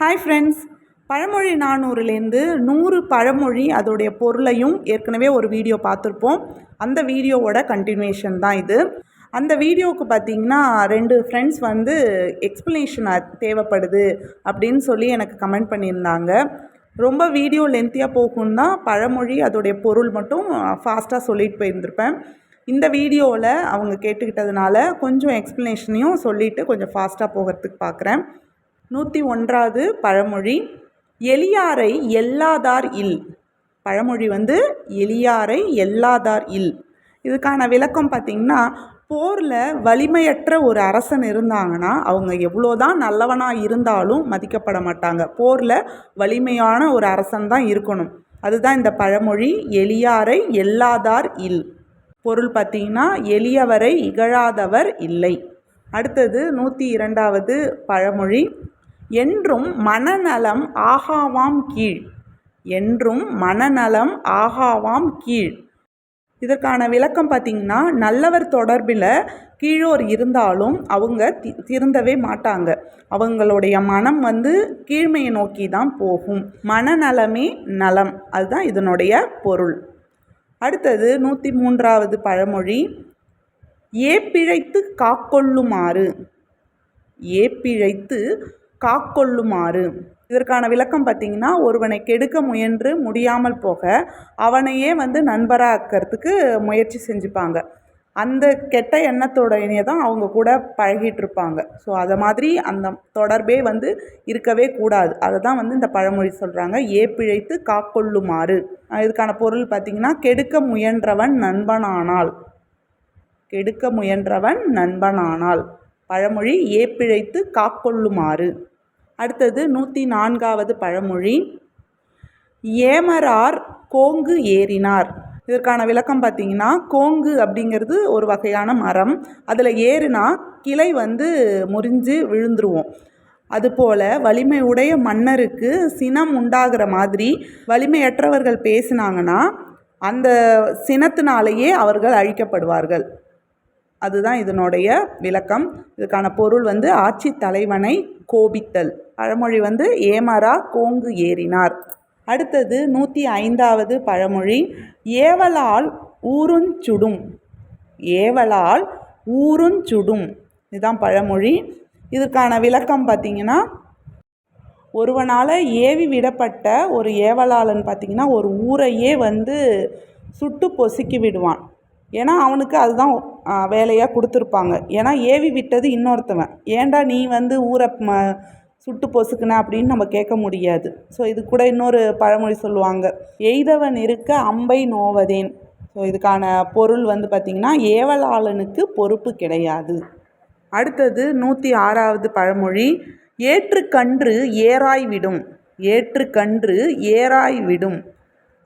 Hi friends பழமொழி நானூறுலேருந்து நூறு பழமொழி அதோடைய பொருளையும் ஏற்கனவே ஒரு வீடியோ பார்த்துருப்போம். அந்த வீடியோவோட கண்டினியூஷன் தான் இது. அந்த வீடியோவுக்கு பார்த்தீங்கன்னா ரெண்டு ஃப்ரெண்ட்ஸ் வந்து எக்ஸ்ப்ளனேஷன் தேவைப்படுது அப்படின்னு சொல்லி எனக்கு கமெண்ட் பண்ணியிருந்தாங்க. ரொம்ப வீடியோ லென்த்தியாக போகும்னா பழமொழி அதோடைய பொருள் மட்டும் ஃபாஸ்ட்டாக சொல்லிட்டு போயிருந்திருப்பேன். இந்த வீடியோவில் அவங்க கேட்டுக்கிட்டதுனால கொஞ்சம் எக்ஸ்ப்ளனேஷனையும் சொல்லிவிட்டு கொஞ்சம் ஃபாஸ்ட்டாக போகிறதுக்கு பார்க்குறேன். நூற்றி ஒன்றாவது பழமொழி எளியாரை எல்லாதார் இல். பழமொழி வந்து எளியாரை எல்லாதார் இல். இதுக்கான விளக்கம் பார்த்திங்கன்னா போரில் வலிமையற்ற ஒரு அரசன் இருந்தாங்கன்னா அவங்க எவ்வளோதான் நல்லவனாக இருந்தாலும் மதிக்கப்பட மாட்டாங்க. போரில் வலிமையான ஒரு அரசன் தான் இருக்கணும். அதுதான் இந்த பழமொழி எளியாரை எல்லாதார் இல். பொருள் பார்த்திங்கன்னா எளியவரை இகழாதவர் இல்லை. அடுத்தது நூற்றி இரண்டாவது பழமொழி என்றும் மனநலம் ஆகாவாம் கீழ். என்றும் மனநலம் ஆகாவாம் கீழ். இதற்கான விளக்கம் பார்த்திங்கன்னா நல்லவர் தொடர்பில் கீழோர் இருந்தாலும் அவங்க தி திருந்தவே மாட்டாங்க. அவங்களுடைய மனம் வந்து கீழ்மையை நோக்கி தான் போகும். மனநலமே நலம். அதுதான் இதனுடைய பொருள். அடுத்தது நூற்றி மூன்றாவது பழமொழி ஏப்பிழைத்து காக்கொள்ளுமாறு. ஏப்பிழைத்து காக்கொள்ளுமாறு. இதற்கான விளக்கம் பார்த்திங்கன்னா ஒருவனை கெடுக்க முயன்று முடியாமல் போக அவனையே வந்து நண்பராக்கிறதுக்கு முயற்சி செஞ்சுப்பாங்க. அந்த கெட்ட எண்ணத்தோடனே தான் அவங்க கூட பழகிட்டு இருப்பாங்க ஸோ அதை மாதிரி அந்த தொடர்பே வந்து இருக்கவே கூடாது. அதை தான் வந்து இந்த பழமொழி சொல்கிறாங்க ஏ பிழைத்து காக்கொள்ளுமாறு. இதுக்கான பொருள் பார்த்திங்கன்னா கெடுக்க முயன்றவன் நண்பனானால். கெடுக்க முயன்றவன் நண்பனானால். பழமொழி ஏப்பிழைத்து காக்கொள்ளுமாறு. அடுத்தது நூற்றி நான்காவது பழமொழி. ஏமரார் கோங்கு ஏறினார். இதற்கான விளக்கம் பார்த்தீங்கன்னா கோங்கு அப்படிங்கிறது ஒரு வகையான மரம். அதில் ஏறுனா கிளை வந்து முறிஞ்சு விழுந்துருவோம். அதுபோல் வலிமை உடைய மன்னருக்கு சினம் உண்டாகிற மாதிரி வலிமையற்றவர்கள் பேசினாங்கன்னா அந்த சினத்தினாலேயே அவர்கள் அழிக்கப்படுவார்கள். அதுதான் இதனுடைய விளக்கம். இதுக்கான பொருள் வந்து ஆட்சி தலைவனை கோபித்தல். பழமொழி வந்து ஏமரா கோங்கு ஏறினார். அடுத்தது நூற்றி ஐந்தாவது பழமொழி ஏவலால் ஊருஞ்சுடும் ஏவலால் ஊருஞ்சுடும் இதுதான் பழமொழி. இதற்கான விளக்கம் பார்த்திங்கன்னா ஒருவனால் ஏவி விடப்பட்ட ஒரு ஏவலாளன் பார்த்திங்கன்னா ஒரு ஊரையே வந்து சுட்டு பொசுக்கி விடுவான். ஏன்னா அவனுக்கு அதுதான் வேலையாக கொடுத்துருப்பாங்க. ஏன்னா ஏவி விட்டது இன்னொருத்தவன். ஏன்டா நீ வந்து ஊரை ம சுட்டு பொசுக்குன அப்படின்னு நம்ம கேட்க முடியாது. ஸோ இது கூட இன்னொரு பழமொழி சொல்லுவாங்க. எய்தவன் இருக்க அம்பை நோவதேன். ஸோ இதுக்கான பொருள் வந்து பார்த்திங்கன்னா ஏவலாளனுக்கு பொறுப்பு கிடையாது. அடுத்தது நூற்றி ஆறாவது பழமொழி ஏற்றுக்கன்று ஏராய் விடும். ஏற்றுக்கன்று ஏராய் விடும்.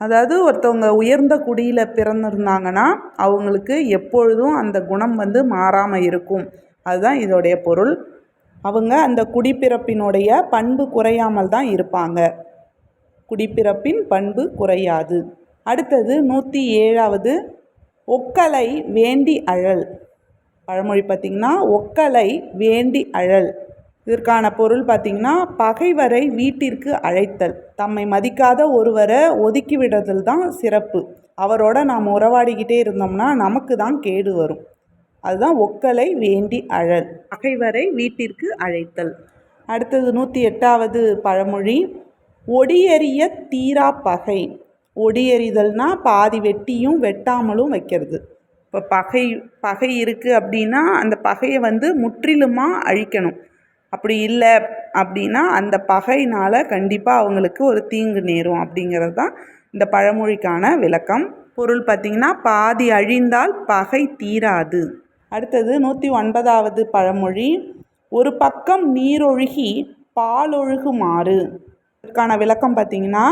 அதாவது ஒருத்தவங்க உயர்ந்த குடியில் பிறந்திருந்தாங்கன்னா அவங்களுக்கு எப்பொழுதும் அந்த குணம் வந்து மாறாமல் இருக்கும். அதுதான் இதோடைய பொருள். அவங்க அந்த குடிப்பிறப்பினுடைய பண்பு குறையாமல் தான் இருப்பாங்க. குடிப்பிறப்பின் பண்பு குறையாது. அடுத்தது நூற்றி ஏழாவது ஒக்கலை வேண்டி அழல். பழமொழி பார்த்திங்கன்னா ஒக்கலை வேண்டி அழல். இதற்கான பொருள் பார்த்திங்கன்னா பகைவரை வீட்டிற்கு அழைத்தல். தம்மை மதிக்காத ஒருவரை ஒதுக்கி விடுறதில் தான் சிறப்பு. அவரோட நாம் உறவாடிக்கிட்டே இருந்தோம்னா நமக்கு தான் கேடு வரும். அதுதான் ஒக்கலை வேண்டி அழல் பகைவரை வீட்டிற்கு அழைத்தல். அடுத்தது நூற்றி எட்டாவது பழமொழி ஒடியறிய தீரா பகை. ஒடியறிதல்னா பாதி வெட்டியும் வெட்டாமலும் வைக்கிறது. இப்போ பகை பகை இருக்குது அப்படின்னா அந்த பகையை வந்து முற்றிலுமாக அழிக்கணும். அப்படி இல்லை அப்படின்னா அந்த பகையினால் கண்டிப்பாக அவங்களுக்கு ஒரு தீங்கு நேரும் அப்படிங்கிறது தான் இந்த பழமொழிக்கான விளக்கம். பொருள் பார்த்திங்கன்னா பாதி அழிந்தால் பகை தீராது. அடுத்தது நூற்றி ஒன்பதாவது பழமொழி ஒரு பக்கம் நீரொழுகி பாலொழுகுமாறு. இதற்கான விளக்கம் பார்த்திங்கன்னா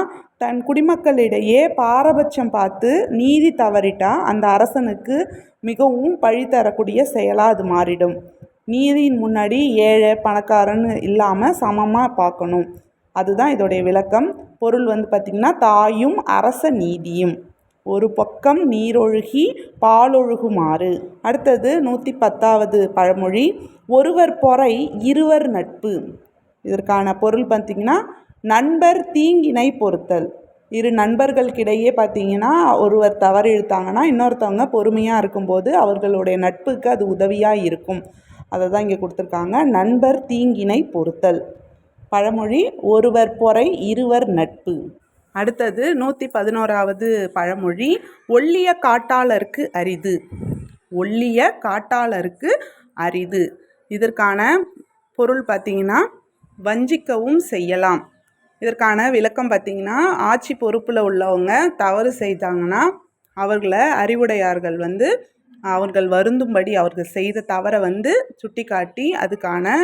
தன் குடிமக்களிடையே பாரபட்சம் பார்த்து நீதி தவறிட்டால் அந்த அரசனுக்கு மிகவும் பழி தரக்கூடிய செயலாக அது மாறிடும். நீதியின் முன்னாடி ஏழை பணக்காரன்னு இல்லாமல் சமமாக பார்க்கணும். அதுதான் இதோடைய விளக்கம். பொருள் வந்து பார்த்திங்கன்னா தாயும் அரச நீதியும். ஒரு பக்கம் நீரொழுகி பாலொழுகுமாறு. அடுத்தது நூற்றி பத்தாவது பழமொழி ஒருவர் பொறை இருவர் நட்பு. இதற்கான பொருள் பார்த்திங்கன்னா நண்பர் தீங்கினை பொறுத்தல். இரு நண்பர்களுக்கிடையே பார்த்தீங்கன்னா ஒருவர் தவறு இழுத்தாங்கன்னா இன்னொருத்தவங்க பொறுமையாக இருக்கும்போது அவர்களுடைய நட்புக்கு அது உதவியாக இருக்கும். அதை தான் இங்கே கொடுத்துருக்காங்க. நண்பர் தீங்கினை பொறுத்தல். பழமொழி ஒருவர் பொறை இருவர் நட்பு. அடுத்தது நூற்றி பதினோராவது பழமொழி ஒல்லிய காட்டாளருக்கு அரிது. ஒல்லிய காட்டாளருக்கு அரிது. இதற்கான பொருள் பார்த்திங்கன்னா வஞ்சிக்கவும் செய்யலாம். இதற்கான விளக்கம் பார்த்திங்கன்னா ஆட்சி பொறுப்பில் உள்ளவங்க தவறு செய்தாங்கன்னா அவர்களை அறிவுடையார்கள் வந்து அவர்கள் வருந்தும்படி அவர்கள் செய்த தவறை வந்து சுட்டி காட்டி அதுக்கான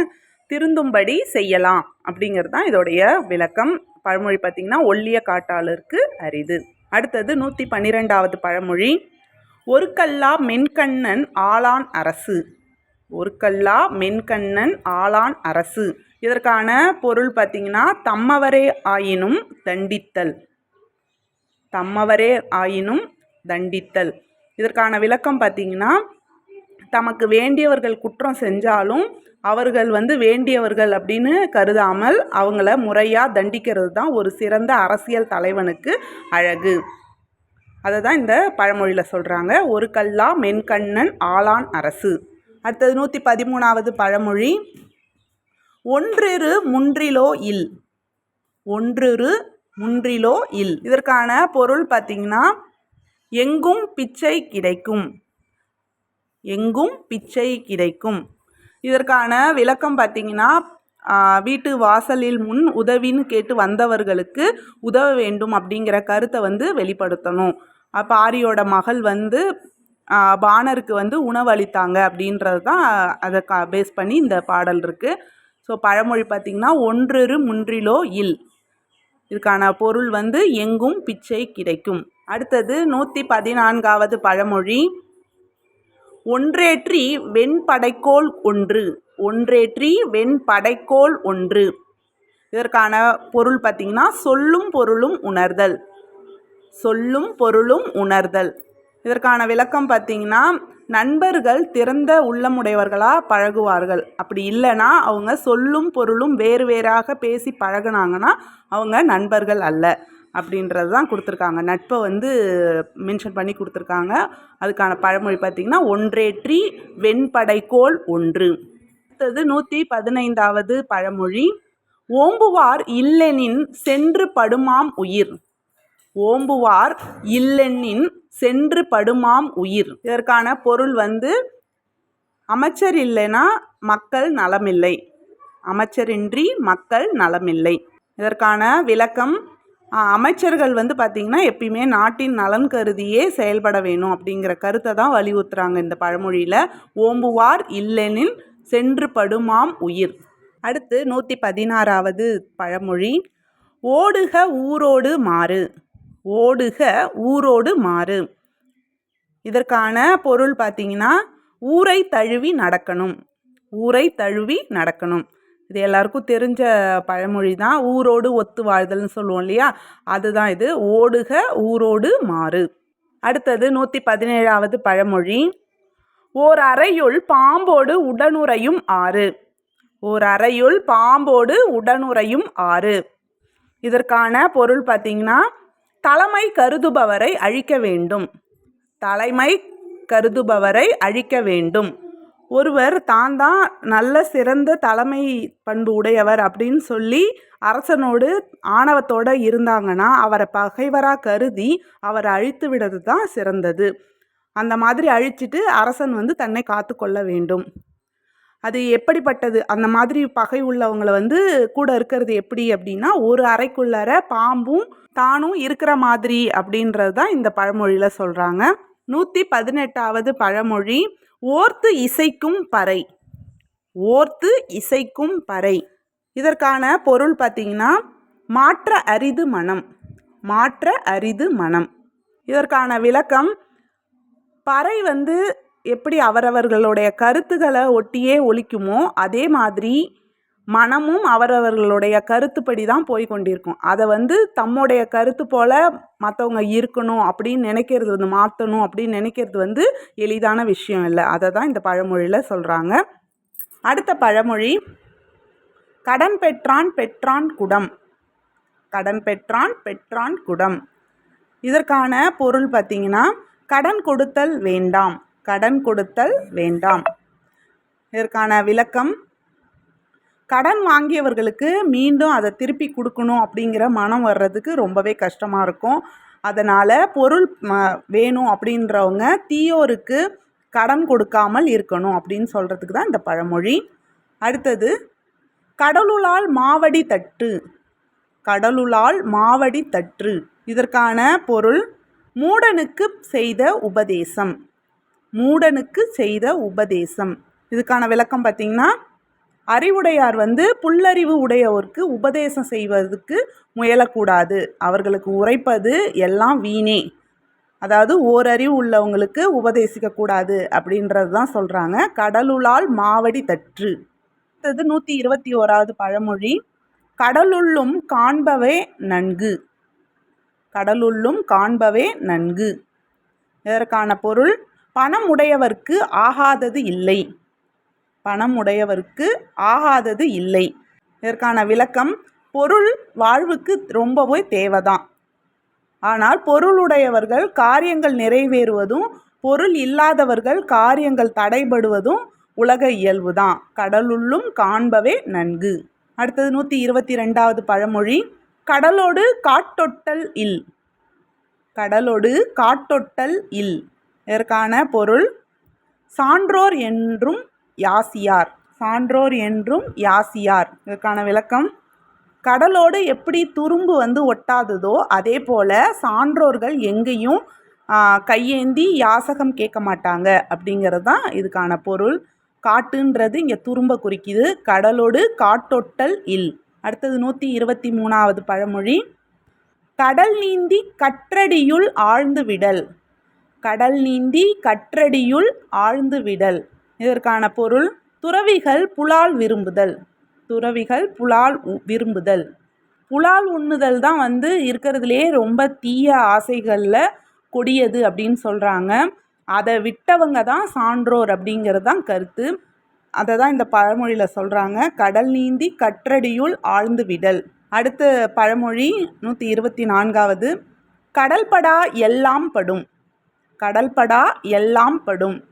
திருந்தும்படி செய்யலாம். அப்படிங்கிறது தான் இதோடைய விளக்கம். பழமொழி பார்த்திங்கன்னா ஒல்லிய காட்டாளருக்கு அரிது. அடுத்தது நூற்றி பன்னிரெண்டாவது பழமொழி ஒரு கல்லா மென்கண்ணன் ஆளான் அரசு. ஒரு கல்லா மென்கண்ணன் ஆளான் அரசு. இதற்கான பொருள் பார்த்திங்கன்னா தம்மவரே ஆயினும் தண்டித்தல். தம்மவரே ஆயினும் தண்டித்தல். இதற்கான விளக்கம் பார்த்திங்கன்னா தமக்கு வேண்டியவர்கள் குற்றம் செஞ்சாலும் அவர்கள் வந்து வேண்டியவர்கள் அப்படின்னு கருதாமல் அவங்கள முறையாக தண்டிக்கிறது தான் ஒரு சிறந்த அரசியல் தலைவனுக்கு அழகு. அதை தான் இந்த பழமொழியில் சொல்கிறாங்க ஒரு கல்லா மென்கண்ணன் ஆளான் அரசு. அடுத்தது நூற்றி பதிமூணாவது பழமொழி. ஒன்றிரு முன்றிலோ இல். ஒன்றிரு முன்றிலோ இல். இதற்கான பொருள் பார்த்திங்கன்னா எங்கும் பிச்சை கிடைக்கும். எங்கும் பிச்சை கிடைக்கும். இதற்கான விளக்கம் பார்த்தீங்கன்னா வீட்டு வாசலில் முன் உதவின்னு கேட்டு வந்தவர்களுக்கு உதவ வேண்டும் அப்படிங்கிற கருத்தை வந்து வெளிப்படுத்தணும். அப்போ ஆரியோட மகள் வந்து பானருக்கு வந்து உணவு அளித்தாங்க அப்படின்றது தான் அதை கா பேஸ் பண்ணி இந்த பாடல் இருக்குது ஸோ பழமொழி பார்த்திங்கன்னா ஒன்றிரு முன்றிலோ இல். இதுக்கான பொருள் வந்து எங்கும் பிச்சை கிடைக்கும். அடுத்தது நூற்றி பதினான்காவது பழமொழி. ஒன்றேற்றி வெண்படைக்கோள் ஒன்று. ஒன்றேற்றி வெண்படைக்கோள் ஒன்று. இதற்கான பொருள் பார்த்திங்கன்னா சொல்லும் பொருளும் உணர்தல். சொல்லும் பொருளும் உணர்தல். இதற்கான விளக்கம் பார்த்திங்கன்னா நண்பர்கள் திறந்த உள்ளமுடையவர்களாக பழகுவார்கள். அப்படி இல்லைன்னா அவங்க சொல்லும் பொருளும் வேறு வேறாக பேசி பழகுனாங்கன்னா அவங்க நண்பர்கள் அல்ல. அப்படின்றது தான் கொடுத்துருக்காங்க. நட்பை வந்து மென்ஷன் பண்ணி கொடுத்துருக்காங்க. அதுக்கான பழமொழி பார்த்திங்கன்னா ஒன்றேற்றி வெண்படைக்கோள் ஒன்று. அடுத்தது நூற்றி பதினைந்தாவது பழமொழி ஓம்புவார் இல்லெனின் சென்று படுமாம் உயிர். ஓம்புவார் இல்லெனின் சென்று படுமாம் உயிர். இதற்கான பொருள் வந்து அமைச்சர் இல்லைன்னா மக்கள் நலமில்லை. அமைச்சரின்றி மக்கள் நலமில்லை. இதற்கான விளக்கம் அமைச்சர்கள் வந்து பார்த்திங்கன்னா எப்பயுமே நாட்டின் நலன் கருதியே செயல்பட வேணும் அப்படிங்கிற கருத்தை தான் வலியுறுத்துகிறாங்க இந்த பழமொழியில். ஓம்புவார் இல்லெனில் சென்று படுமாம் உயிர். அடுத்து நூற்றி பதினாறாவது பழமொழி. ஓடுக ஊரோடு மாறு. ஓடுக ஊரோடு மாறு. இதற்கான பொருள் பார்த்திங்கன்னா ஊரை தழுவி நடக்கணும். ஊரை தழுவி நடக்கணும். இது எல்லாருக்கும் தெரிஞ்ச பழமொழி தான் ஊரோடு ஒத்து வாழ்தல்னு சொல்லுவோம் இல்லையா? அதுதான் இது. ஓடுக ஊரோடு மாறு. அடுத்தது நூற்றி பதினேழாவது பழமொழி. ஓர் அறையுள் பாம்போடு உடனுறையும் ஆறு. ஓர் அறையுள் பாம்போடு உடனுறையும் ஆறு. இதற்கான பொருள் பார்த்திங்கன்னா தலைமை கருதுபவரை அழிக்க வேண்டும். தலைமை கருதுபவரை அழிக்க வேண்டும். ஒருவர் தான் தான் நல்ல சிறந்த தலைமை பண்பு உடையவர் அப்படின்னு சொல்லி அரசனோடு ஆணவத்தோடு இருந்தாங்கன்னா அவரை பகைவராக கருதி அவரை அழித்து விடுறது தான் சிறந்தது. அந்த மாதிரி அழிச்சிட்டு அரசன் வந்து தன்னை காத்து கொள்ள வேண்டும். அது எப்படிப்பட்டது? அந்த மாதிரி பகை உள்ளவங்களை வந்து கூட இருக்கிறது எப்படி அப்படின்னா ஒரு அறைக்குள்ளார பாம்பும் தானும் இருக்கிற மாதிரி அப்படின்றது தான் இந்த பழமொழியில் சொல்கிறாங்க நூற்றி பதினெட்டாவது பழமொழி ஓர்த்து இசைக்கும் பறை. ஓர்த்து இசைக்கும் பறை. இதற்கான பொருள் பார்த்திங்கன்னா மாற்ற அரிது மனம். மாற்ற அரிது மனம். இதற்கான விளக்கம் பறை வந்து எப்படி அவரவர்களுடைய கருத்துக்களை ஒட்டியே ஒழிக்குமோ அதே மாதிரி மனமும் அவரவர்களுடைய கருத்துப்படி தான் போய் கொண்டிருக்கும். அதை வந்து தம்முடைய கருத்து போல் மற்றவங்க இருக்கணும் அப்படின்னு நினைக்கிறது வந்து மாற்றணும் அப்படின்னு நினைக்கிறது வந்து எளிதான விஷயம் இல்லை. அதை தான் இந்த பழமொழியில் சொல்கிறாங்க அடுத்த பழமொழி கடன் பெற்றான் பெற்றான் குடம். கடன் பெற்றான் பெற்றான் குடம். இதற்கான பொருள் பார்த்தீங்கன்னா கடன் கொடுத்தல் வேண்டாம். கடன் கொடுத்தல் வேண்டாம். இதற்கான விளக்கம் கடன் வாங்கியவர்களுக்கு மீண்டும் அதை திருப்பி கொடுக்கணும் அப்படிங்கிற மனம் வர்றதுக்கு ரொம்பவே கஷ்டமாக இருக்கும். அதனால் பொருள் வேணும் அப்படின்றவங்க தீயோருக்கு கடன் கொடுக்காமல் இருக்கணும் அப்படின்னு சொல்கிறதுக்கு தான் இந்த பழமொழி. அடுத்தது கடலுளால் மாவடி தட்டு. கடலுளால் மாவடி தட்டு. இதற்கான பொருள் மூடனுக்கு செய்த உபதேசம். மூடனுக்கு செய்த உபதேசம். இதுக்கான விளக்கம் பார்த்திங்கன்னா அறிவுடையார் வந்து புல்லறிவு உடையவருக்கு உபதேசம் செய்வதற்கு முயலக்கூடாது. அவர்களுக்கு உரைப்பது எல்லாம் வீணே. அதாவது ஓரறிவு உள்ளவங்களுக்கு உபதேசிக்கக்கூடாது அப்படின்றது தான் சொல்கிறாங்க கடலுளால் மாவடி தற்று. அடுத்தது நூற்றி இருபத்தி ஓராவது பழமொழி. கடலுள்ளும் காண்பவே நன்கு. கடலுள்ளும் காண்பவே நன்கு. இதற்கான பொருள் பணம் உடையவர்க்கு ஆகாதது இல்லை. பணம் உடையவர்க்கு ஆகாதது இல்லை. இதற்கான விளக்கம் பொருள் வாழ்வுக்கு ரொம்பவே தேவைதான். ஆனால் பொருளுடையவர்கள் காரியங்கள் நிறைவேறுவதும் பொருள் இல்லாதவர்கள் காரியங்கள் தடைபடுவதும் உலக இயல்புதான். கடலுள்ளும் காண்பவே நன்கு. அடுத்தது நூற்றி இருபத்தி ரெண்டாவது பழமொழி கடலோடு காட்டொட்டல் இல். கடலோடு காட்டொட்டல் இல். இதற்கான பொருள் சான்றோர் என்றும் யாசியார். சான்றோர் என்றும் யாசியார். இதற்கான விளக்கம் கடலோடு எப்படி துரும்பு வந்து ஒட்டாததோ அதே போல் சான்றோர்கள் எங்கேயும் கையேந்தி யாசகம் கேட்க மாட்டாங்க. அப்படிங்கிறது தான் இதுக்கான பொருள். காட்டுன்றது இங்கே துரும்ப குறிக்குது. கடலோடு காட்டொட்டல் இல். அடுத்தது நூற்றி இருபத்தி மூணாவது பழமொழி. கடல் நீந்தி கற்றடியுள் ஆழ்ந்து விடல். கடல் நீந்தி கற்றடியுள் ஆழ்ந்து விடல். இதற்கான பொருள் துறவிகள் புலால் விரும்புதல். துறவிகள் புலால் உ- விரும்புதல். புலால் உண்ணுதல் தான் வந்து இருக்கிறதுலே ரொம்ப தீய ஆசைகளில் கொடியது அப்படின்னு சொல்கிறாங்க அதை விட்டவங்க தான் சான்றோர் அப்படிங்கிறது தான் கருத்து. அதை தான் இந்த பழமொழியில் சொல்கிறாங்க கடல் நீந்தி கற்றடியுள் ஆழ்ந்து விடல். அடுத்த பழமொழி நூற்றி இருபத்தி நான்காவது. கடல்படா எல்லாம் படும். கடல்படா எல்லாம் படும்.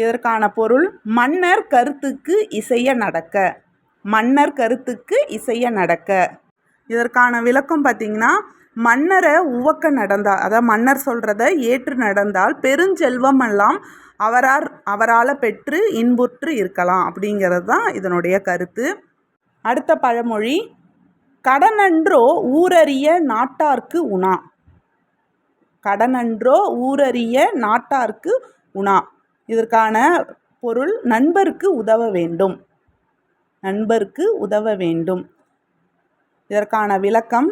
இதற்கான பொருள் மன்னர் கருத்துக்கு இசைய நடக்க. மன்னர் கருத்துக்கு இசைய நடக்க. இதற்கான விளக்கம் பார்த்தீங்கன்னா மன்னரை உவக்க நடந்தால் அதாவது மன்னர் சொல்கிறத ஏற்று நடந்தால் பெருஞ்செல்வம் எல்லாம் அவரார் அவரால் பெற்று இன்புற்று இருக்கலாம் அப்படிங்கிறது தான் இதனுடைய கருத்து. அடுத்த பழமொழி கடனன்றோ ஊரறிய நாட்டார்க்கு உணா. கடனன்றோ ஊரறிய நாட்டார்க்கு உணா. இதற்கான பொருள் நண்பருக்கு உதவ வேண்டும். நண்பருக்கு உதவ வேண்டும். இதற்கான விளக்கம்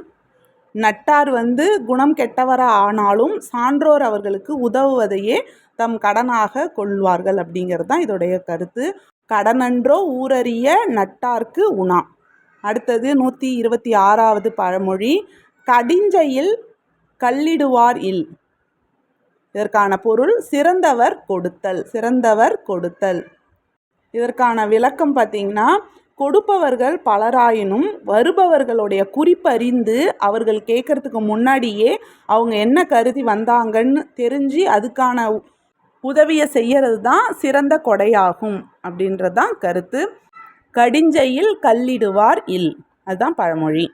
நட்டார் வந்து குணம் கெட்டவராக ஆனாலும் சான்றோர் அவர்களுக்கு உதவுவதையே தம் கடனாக கொள்வார்கள் அப்படிங்கிறது தான் இதோடைய கருத்து. கடனன்றோ ஊரறிய நட்டார்க்கு உணா. அடுத்தது நூற்றி இருபத்தி ஆறாவது பழமொழி கடிஞ்சையில் கல்லிடுவார் இல். இதற்கான பொருள் சிறந்தவர் கொடுத்தல் சிறந்தவர் கொடுத்தல். இதற்கான விளக்கம் பார்த்தீங்கன்னா கொடுப்பவர்கள் பலராயினும் வருபவர்களுடைய குறிப்பறிந்து அவர்கள் கேட்கறதுக்கு முன்னாடியே அவங்க என்ன கருதி வந்தாங்கன்னு தெரிஞ்சு அதுக்கான உதவியை செய்யறது தான் சிறந்த கொடையாகும் அப்படின்றது தான் கருத்து. கடிஞ்சையில் கல்லிடுவார் இல். அதுதான் பழமொழி.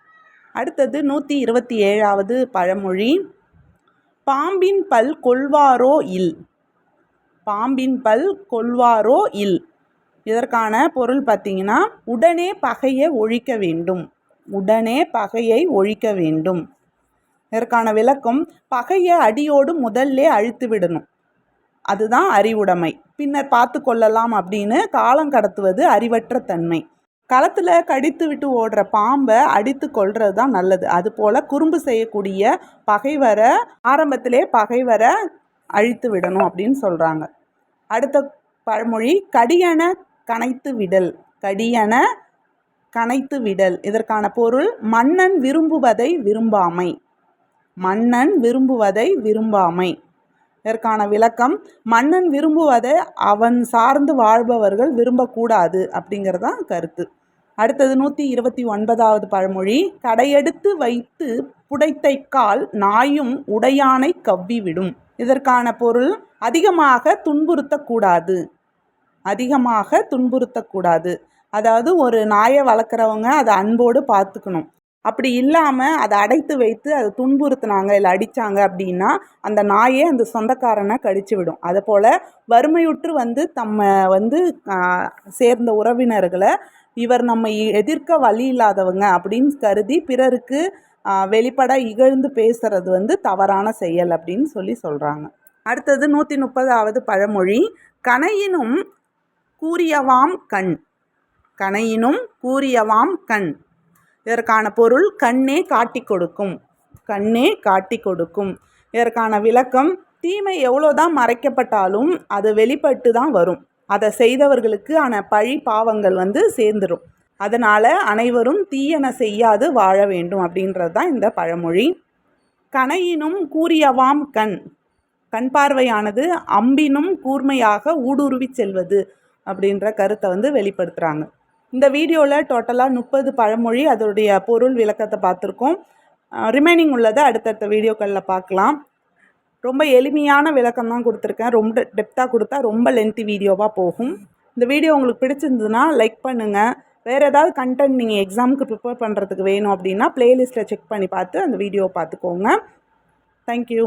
அடுத்தது நூற்றி இருபத்தி ஏழாவது பழமொழி. பாம்பின் பல் கொள்வாரோ இல். பாம்பின் பல் கொள்வாரோ இல். இதற்கான பொருள் பார்த்தீங்கன்னா உடனே பகையை ஒழிக்க வேண்டும். உடனே பகையை ஒழிக்க வேண்டும். இதற்கான விளக்கம் பகையை அடியோடு முதல்லே அழித்து விடணும். அதுதான் அறிவுடைமை. பின்னர் பார்த்து கொள்ளலாம் அப்படின்னு காலம் கடத்துவது அறிவற்ற தன்மை. களத்தில் கடித்து விட்டு ஓடுற பாம்பை அடித்து கொள்வது தான் நல்லது. அதுபோல் குறும்பு செய்யக்கூடிய பகைவரை ஆரம்பத்திலே பகைவரை அழித்து விடணும் அப்படின்னு சொல்கிறாங்க அடுத்த பழமொழி கடியன கனைத்து விடல். கடியன கனைத்து விடல். இதற்கான பொருள் மன்னன் விரும்புவதை விரும்பாமை. மன்னன் விரும்புவதை விரும்பாமை. இதற்கான விளக்கம் மன்னன் விரும்புவதை அவன் சார்ந்து வாழ்பவர்கள் விரும்பக்கூடாது அப்படிங்கிறது தான் கருத்து. அடுத்தது நூற்றி இருபத்தி ஒன்பதாவது பழமொழி கடையெடுத்து வைத்து புடைத்தைக்கால் நாயும் உடையானை கவ்விவிடும் இதற்கான பொருள் அதிகமாக துன்புறுத்தக்கூடாது அதிகமாக துன்புறுத்தக்கூடாது அதாவது ஒரு நாயை வளர்க்குறவங்க அதை அன்போடு பார்த்துக்கணும். அப்படி இல்லாமல் அதை அடைத்து வைத்து அதை துன்புறுத்தினாங்க இல்லை அடித்தாங்க அப்படின்னா அந்த நாயே அந்த சொந்தக்காரனை கடிச்சு விடும். அதுபோல் வறுமையுற்று வந்து தம்ம வந்து சேர்ந்த உறவினர்களை இவர் நம்ம எதிர்க்க வழி இல்லாதவங்க அப்படின்னு கருதி பிறருக்கு வெளிப்பட இகழ்ந்து பேசுறது வந்து தவறான செயல் அப்படின்னு சொல்லி சொல்கிறாங்க அடுத்தது நூற்றி முப்பதாவது பழமொழி கனையினும் கூறியவாம் கண். கனையினும் கூறியவாம் கண். இதற்கான பொருள் கண்ணே காட்டிக் கொடுக்கும். கண்ணே காட்டிக் கொடுக்கும். இதற்கான விளக்கம் தீமை எவ்வளோதான் மறைக்கப்பட்டாலும் அது வெளிப்பட்டு தான் வரும். அதை செய்தவர்களுக்கு ஆன பழி பாவங்கள் வந்து சேர்ந்துடும் அதனால் அனைவரும் தீயன செய்யாது வாழ வேண்டும் அப்படின்றது தான் இந்த பழமொழி. கனையினும் கூறியவாம் கண். கண் பார்வையானது அம்பினும் கூர்மையாக ஊடுருவி செல்வது அப்படின்ற கருத்தை வந்து வெளிப்படுத்துகிறாங்க இந்த வீடியோவில் டோட்டலாக முப்பது பழமொழி அதோடைய பொருள் விளக்கத்தை பார்த்துருக்கோம். ரிமைனிங் உள்ளதை அடுத்தடுத்த வீடியோக்களில் பார்க்கலாம். ரொம்ப எளிமையான விளக்கம் தான் கொடுத்துருக்கேன். ரொம்ப டெப்த்தாக கொடுத்தா ரொம்ப லென்த்தி வீடியோவாக போகும். இந்த வீடியோ உங்களுக்கு பிடிச்சிருந்ததுன்னா லைக் பண்ணுங்கள் வேறு ஏதாவது கண்டென்ட் நீங்கள் எக்ஸாமுக்கு ப்ரிப்பேர் பண்ணுறதுக்கு வேணும் அப்படின்னா ப்ளேலிஸ்ட்டில் செக் பண்ணி பார்த்து அந்த வீடியோவை பார்த்துக்கோங்க. தேங்க்யூ